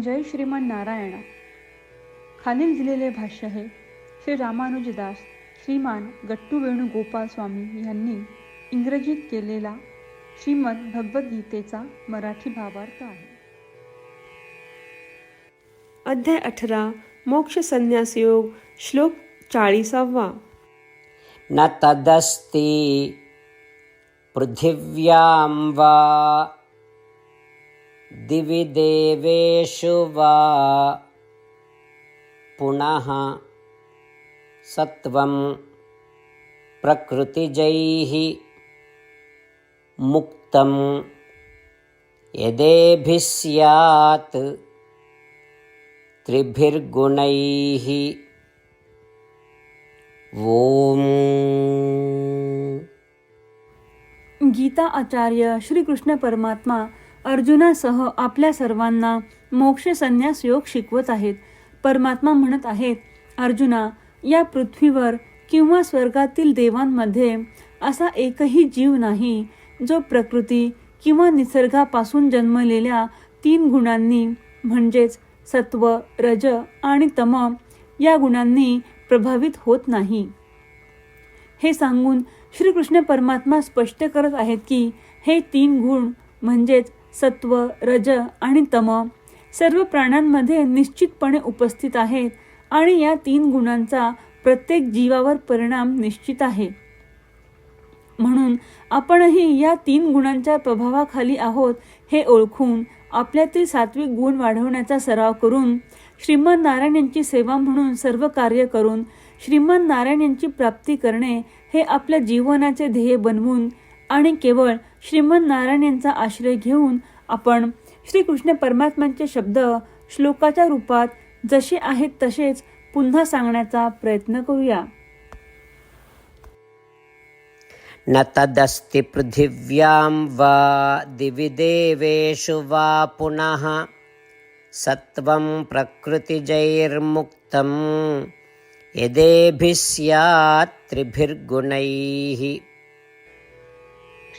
जय श्रीमान नारायणा. खालील दिलेले भाष्य हे श्री रामानुजदास श्रीमान गट्टू वेणुगोपाल स्वामी यांनी इंग्रजीत केलेला श्रीमद भगवद्गीतेचा मराठी भावार्थ आहे. अध्याय अठरा मोक्ष संन्यास योग श्लोक चाळीसावा. न तदस्ति पृथिव्यां वा दिवि देवेषु वा पुनः सत्वं प्रकृतिजैः मुक्तं। यदेभिः स्यात् त्रिभिर्गुणैः। ॐ गीता आचार्य श्रीकृष्ण परमात्मा अर्जुनासह आपल्या सर्वांना मोक्ष संन्यास योग शिकवत आहेत. परमात्मा म्हणत आहेत अर्जुना या पृथ्वीवर किंवा स्वर्गातील देवांमध्ये असा एकही जीव नाही जो प्रकृती किंवा निसर्गापासून जन्मलेल्या तीन गुणांनी म्हणजेच सत्व रज आणि तम या गुणांनी प्रभावित होत नाही. हे सांगून श्रीकृष्ण परमात्मा स्पष्ट करत आहेत की हे तीन गुण म्हणजेच सत्व रज आणि तम सर्व प्राण्यांमध्ये निश्चितपणे उपस्थित आहेत आणि या तीन गुणांचा प्रत्येक जीवावर परिणाम निश्चित आहे. म्हणून आपणही या तीन गुणांच्या प्रभावाखाली आहोत हे ओळखून आपल्यातील सात्विक गुण वाढवण्याचा सराव करून श्रीमन नारायण यांची सेवा म्हणून सर्व कार्य करून श्रीमन नारायण यांची प्राप्ती करणे हे आपल्या जीवनाचे ध्येय बनवून आणि केवळ श्रीमन नारायण यांचा आश्रय घेऊन आपण श्रीकृष्ण परमात्म्यांचे शब्द श्लोकाच्या रूपात जसे आहेत तसेच पुन्हा सांगण्याचा प्रयत्न करूया. न तदस्ति पृथिव्यां वा दिवि देवेषु वा पुनः सत्त्वं प्रकृतिजैर्मुक्तं यदेभिः स्यात् त्रिभिर्गुणैः।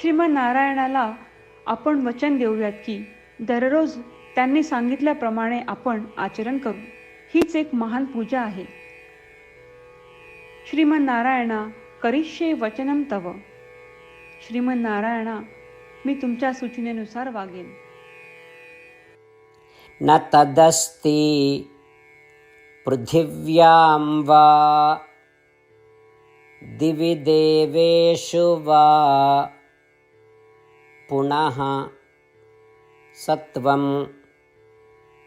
श्रीमनारायणाला आपण वचन देऊयात की दररोज त्यांनी सांगितल्याप्रमाणे आपण आचरण करू. हीच एक महान पूजा आहे. श्रीमनारायणा करिष्ये वचनम तव. श्रीमनारायणा मी तुमच्या सूचनेनुसार वागेन. न तदस्ति पृथिव्यां वा दिवि देवेषु वा। पुनः सत्वं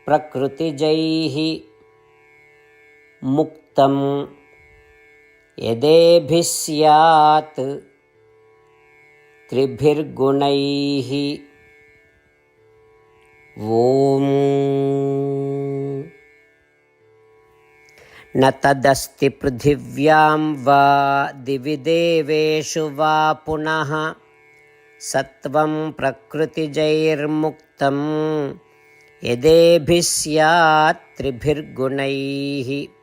प्रकृतिजैः मुक्तं। यदेभिः स्यात् त्रिभिर्गुणैः। ॐ। न तदस्ति पृथिव्यां वा दिवि देवेषु वा पुनः सत्वं प्रकृतिजैर्मुक्तं यदेभिः स्यात् त्रिभिर्गुणैः।